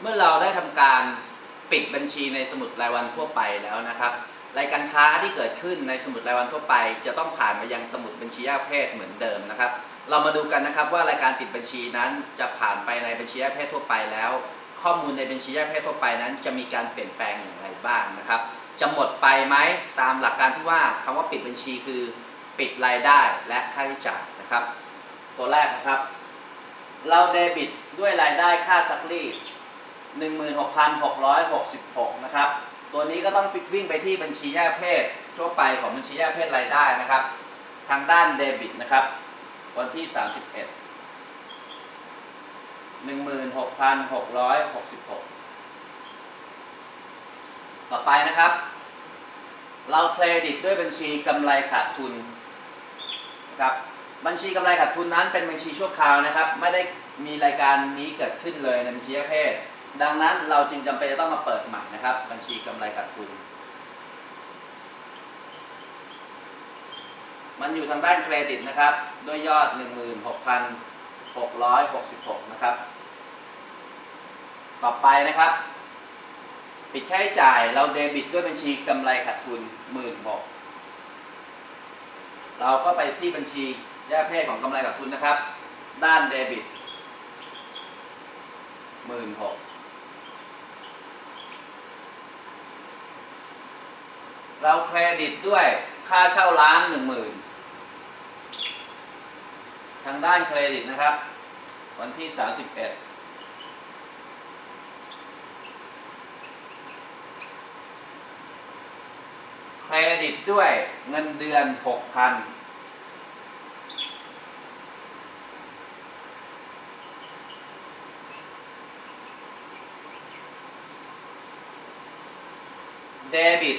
เมื่อเราได้ทำการปิดบัญชีในสมุดรายวันทั่วไปแล้วนะครับ รายการค้าที่เกิดขึ้นในสมุดรายวันทั่วไป จะต้องผ่านมายังสมุดบัญชีแยกประเภทเหมือนเดิมนะครับ เรามาดูกันนะครับว่ารายการปิดบัญชีนั้นจะผ่านไปในบัญชีแยกประเภททั่วไปแล้ว ข้อมูลในบัญชีแยกประเภททั่วไปนั้น จะมีการเปลี่ยนแปลงอย่างไรบ้างนะครับ จะหมดไปไหมตามหลักการที่ว่าคำว่าปิดบัญชีคือปิดรายได้และค่าใช้จ่ายนะครับ ตัวแรกนะครับ เราเดบิตด้วยรายได้ค่าซักรีด 16,666 นะครับ ตัวนี้ก็ต้องวิ่งไปที่บัญชีแยกประเภททั่วไปของบัญชีแยกประเภทรายได้นะครับ ทางด้านเดบิตนะครับ วันที่ 31 16,666 ต่อไปนะครับ เราเครดิตด้วยบัญชีกำไรขาดทุนนะครับบัญชีกำไรขาดทุนนั้นเป็นบัญชีชั่วคราวนะครับ ไม่ได้มีรายการนี้เกิดขึ้นเลยในบัญชีประเภท ดังนั้นเราจึงจำเป็นจะต้องมาเปิดใหม่นะครับ บัญชีกำไรขาดทุน มันอยู่ทางด้านเครดิตนะครับ ด้วยยอด 16,666 นะครับ ต่อไปนะครับ ปิดค่าใช้จ่ายเราเดบิตด้วยบัญชีกำไรขาดทุน 16,000เราก็ไปที่บัญชีแยกเภทของกำไรขาดทุนนะครับ ด้านเดบิต16,000 เราเครดิตด้วยค่าเช่าร้าน10,000ทางด้านเครดิตนะครับ วันที่ 31เครดิตด้วยเงินเดือน 6,000 เดบิต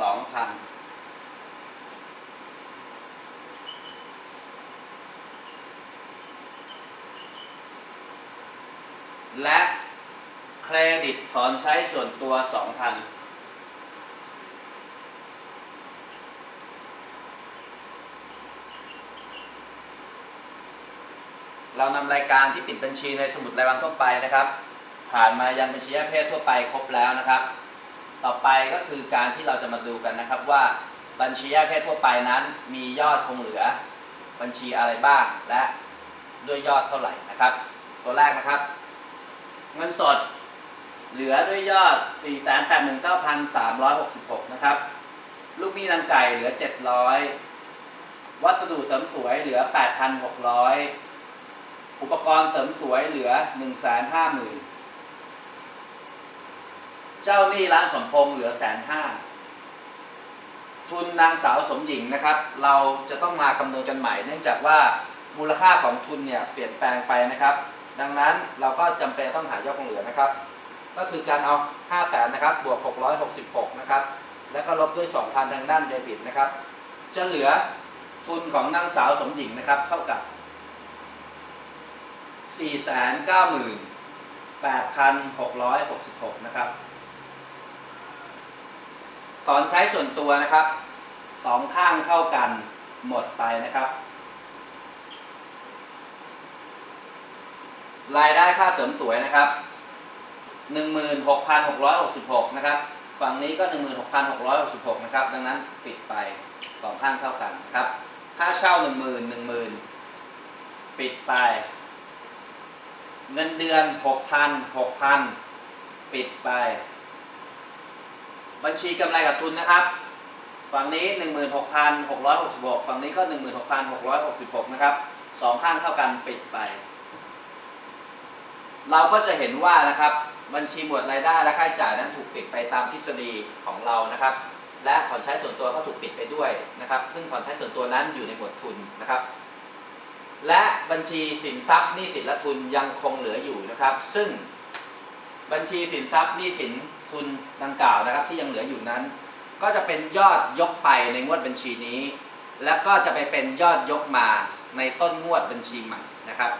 2,000และเครดิตถอนใช้ส่วนตัว 2,000เรานำรายการที่ปิดบัญชีในสมุดรายวันทั่วไปนะครับ ผ่านมายังบัญชีประเภททั่วไปครบแล้วนะครับ ต่อไปก็คือการที่เราจะมาดูกันนะครับว่าบัญชีประเภททั่วไปนั้น มียอดคงเหลือ บัญชีอะไรบ้างและด้วยยอดเท่าไหร่นะครับ ตัวแรกนะครับ เงินสดเหลือด้วยยอด 489,366 นะครับ ลูกหนี้นางไก่เหลือ 700 วัสดุเสริมสวยเหลือ 8,600 อุปกรณ์เสริมสวยเหลือ 150,000 เจ้าหนี้ร้านสมพงษ์เหลือแสนห้าทุนนางสาวสมหญิงนะครับ เราจะต้องมาคำนวณกันใหม่ เนื่องจากว่ามูลค่าของทุนเนี่ยเปลี่ยนแปลงไปนะครับ ดังนั้นเราก็จำเป็นต้องหายอดคงเหลือนะครับ ก็คือการเอา5แสนนะครับบวก 666 นะครับ แล้วก็ลบด้วย 2,000 ทางด้านเดบิตนะครับ จะเหลือทุนของนางสาวสมหญิงนะครับ เท่ากับ 498,666 นะครับ ถอนใช้ส่วนตัวนะครับสองข้างเท่ากันหมดไปนะครับ รายได้ค่าเสริมสวยนะครับ 16,666 นะครับ ฝั่งนี้ก็ 16,666 นะครับ ดังนั้นปิดไปสองข้างเท่ากันครับ ค่าเช่า 10,000 10,000 ปิดไป เงินเดือน 6,000 6,000 ปิดไป บัญชีกำไรกับทุนนะครับ ฝั่งนี้ 16,666 ฝั่งนี้ก็ 16,666 นะครับสองข้างเท่ากันปิดไป เราก็จะเห็นว่านะครับบัญชีหมวดรายได้และค่าใช้จ่ายนั้นถูกปิดไปตามทฤษฎีของเรานะครับ และถอนใช้ส่วนตัวก็ถูกปิดไปด้วยนะครับ ซึ่งถอนใช้ส่วนตัวนั้นอยู่ในหมวดทุนนะครับ และบัญชีสินทรัพย์หนี้สินและทุนยังคงเหลืออยู่นะครับ ซึ่งบัญชีสินทรัพย์หนี้สิน ทุนดังกล่าวนะครับที่ยังเหลืออยู่นั้น ก็จะเป็นยอดยกไปในงวดบัญชีนี้ และก็จะไปเป็นยอดยกมาในต้นงวดบัญชีใหม่นะครับ